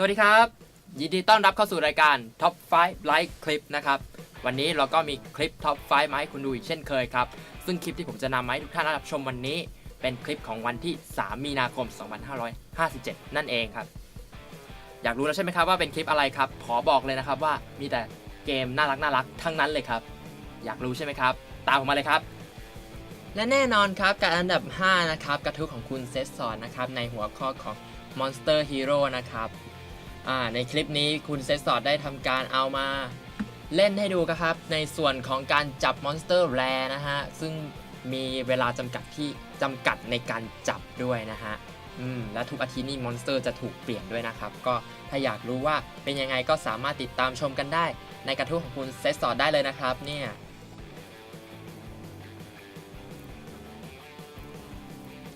สวัสดีครับ ยินดีต้อนรับเข้าสู่รายการ Top 5 Like Clip นะครับ วันนี้เราก็มีคลิป Top 5 มาให้คุณดูอีกเช่นเคยครับ ซึ่งคลิปที่ผมจะนำมาให้ทุกท่านรับชมวันนี้ เป็นคลิปของวันที่ 3 มีนาคม 2557 นั่นเองครับ อยากรู้แล้วใช่ไหมครับว่าเป็นคลิปอะไรครับ ขอบอกเลยนะครับว่ามีแต่เกมน่ารักน่ารักทั้งนั้นเลยครับ อยากรู้ใช่ไหมครับ ตามผมมาเลยครับ และแน่นอนครับการอันดับ 5 นะครับกระทู้ของคุณเซสซอนนะครับในหัวข้อของ Monster Hero นะครับ อ่าในคลิปนี้คุณเซสซอนได้ทำการเอามาเล่นให้ดูครับ ในส่วนของการจับมอนสเตอร์แรนะฮะ ซึ่งมีเวลาจำกัดที่จำกัดในการจับด้วยนะฮะอืมและทุกอาทิตย์นี่มอนสเตอร์จะถูกเปลี่ยนด้วยนะครับ ก็ถ้าอยากรู้ว่าเป็นยังไงก็สามารถติดตามชมกันได้ ในกระทู้ของคุณเซสซอนได้เลยนะครับเนี่ย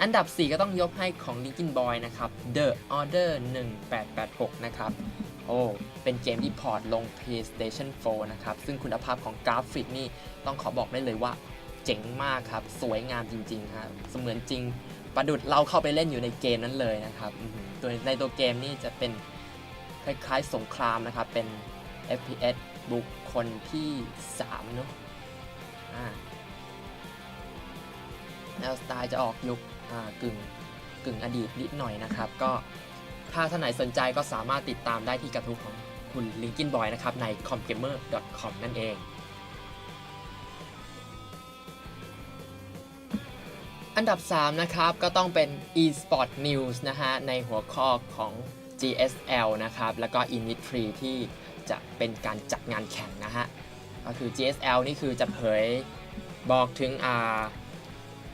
อันดับ 4 ก็ต้องยกให้ของ Linkin Boy นะครับ The Order 1886 นะครับ โอ้ เป็นเกมที่พอร์ตลง PlayStation 4 นะครับ ซึ่งคุณภาพของกราฟิกนี่ต้องขอบอกได้เลยว่าเจ๋งมากครับ สวยงามจริงๆครับเสมือนจริงประดุดเราเข้าไปเล่นอยู่ในเกมนั้นเลยนะครับอื้อหือตัวในตัวเกมนี่จะเป็นคล้ายๆสงครามนะครับ เป็น FPS บุคคลที่ 3 เนอะอ่าแนวสไตล์จะออกยุค กึ่งกึ่งอดีตนิดหน่อยนะครับ ก็ถ้าท่านไหนสนใจก็สามารถติดตามได้ที่กระทู้ของคุณ Linkin Boy นะครับใน comgamer.com นั่นเอง อันดับ 3 นะครับก็ต้องเป็น eSport News นะฮะในหัวข้อของ GSL นะครับ แล้วก็ Init3 ที่จะเป็นการจัดงานแข่งนะฮะ ก็คือ GSL นี่คือจะเผยบอกถึงอ่า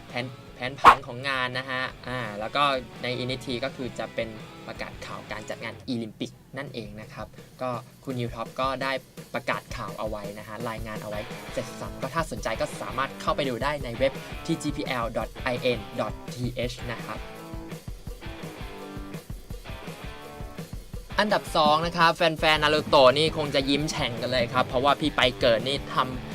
แผน แผนผังของงานนะฮะอ่าแล้วก็ใน NT ก็คือจะเป็นประกาศข่าวการจัดงานโอลิมปิกนั่นเองนะครับ ก็คุณยูท็อปก็ได้ประกาศข่าวเอาไว้นะฮะ รายงานเอาไว้เสร็จสับก็ถ้าสนใจก็สามารถเข้าไปดูได้ในเว็บ tgpl.in.th นะครับอันดับ 2 นะครับ แฟนๆนารูโตะนี่คงจะยิ้มแฉ่งกันเลยครับ เพราะว่าพี่ไปเกิดนี่ทำ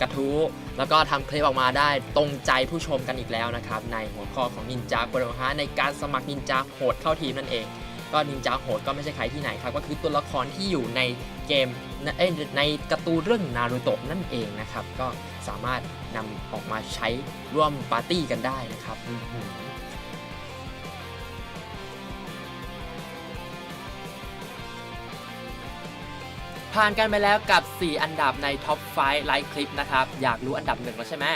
กระทู้แล้วก็ทำคลิปออกมาได้ตรงใจผู้ชมกันอีกแล้วนะครับ ในหัวข้อของนินจาโกโรฮะในการสมัครนินจาโหดเข้าทีมนั่นเอง ก็นินจาโหดก็ไม่ใช่ใครที่ไหนครับ ก็คือตัวละครที่อยู่ในเกมในการ์ตูนเรื่องนารูโตะนั่นเองนะครับ ก็สามารถนำออกมาใช้ร่วมปาร์ตี้กันได้นะครับ ผ่านกันไปแล้วกับ 4 อันดับในท็อป5ไลค์คลิปนะครับ อยากรู้อันดับหนึ่งแล้วใช่ไหม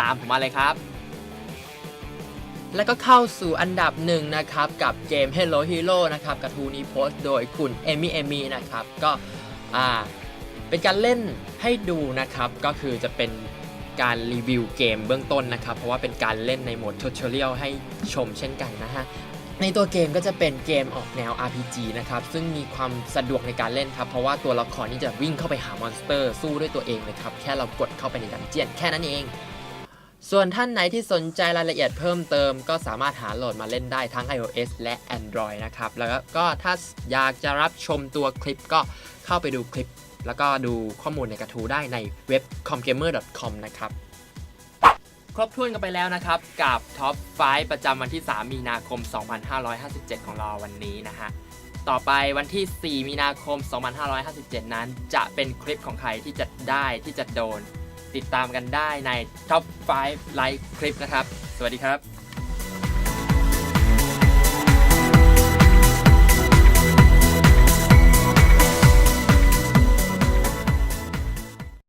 ตามผมมาเลยครับ แล้วก็เข้าสู่อันดับหนึ่งนะครับกับเกม Hello Hero นะครับกระทูนี้โพสต์โดยคุณเอมี่เอมี่นะครับก็อ่าเป็นการเล่นให้ดูนะครับก็คือจะเป็นการรีวิวเกมเบื้องต้นนะครับ เพราะว่าเป็นการเล่นในโหมดทูตอเรียลให้ชมเช่นกันนะฮะ ในตัวเกมก็จะเป็นเกมออกแนว RPG นะครับ ซึ่งมีความสะดวกในการเล่นครับ เพราะว่าตัวละครนี่จะวิ่งเข้าไปหามอนสเตอร์ สู้ด้วยตัวเองเลยครับ แค่เรากดเข้าไปในดันเจียนแค่นั้นเอง ส่วนท่านไหนที่สนใจรายละเอียดเพิ่มเติม ก็สามารถหาโหลดมาเล่นได้ทั้ง iOS และ Android นะครับ แล้วก็ถ้าอยากจะรับชมตัวคลิปก็เข้าไปดูคลิป แล้วก็ดูข้อมูลในกระทู้ได้ในเว็บ comgamer.com นะครับ ครบถ้วนกันไปแล้วนะครับ กับท็อป5ประจำวันที่ 3 มีนาคม 2557 ของเราวันนี้นะฮะต่อไปวันที่ 4 มีนาคม 2557 นั้น จะเป็นคลิปของใครที่จะได้ที่จะโดน ติดตามกันได้ในท็อป5ไลค์คลิปนะครับ สวัสดีครับ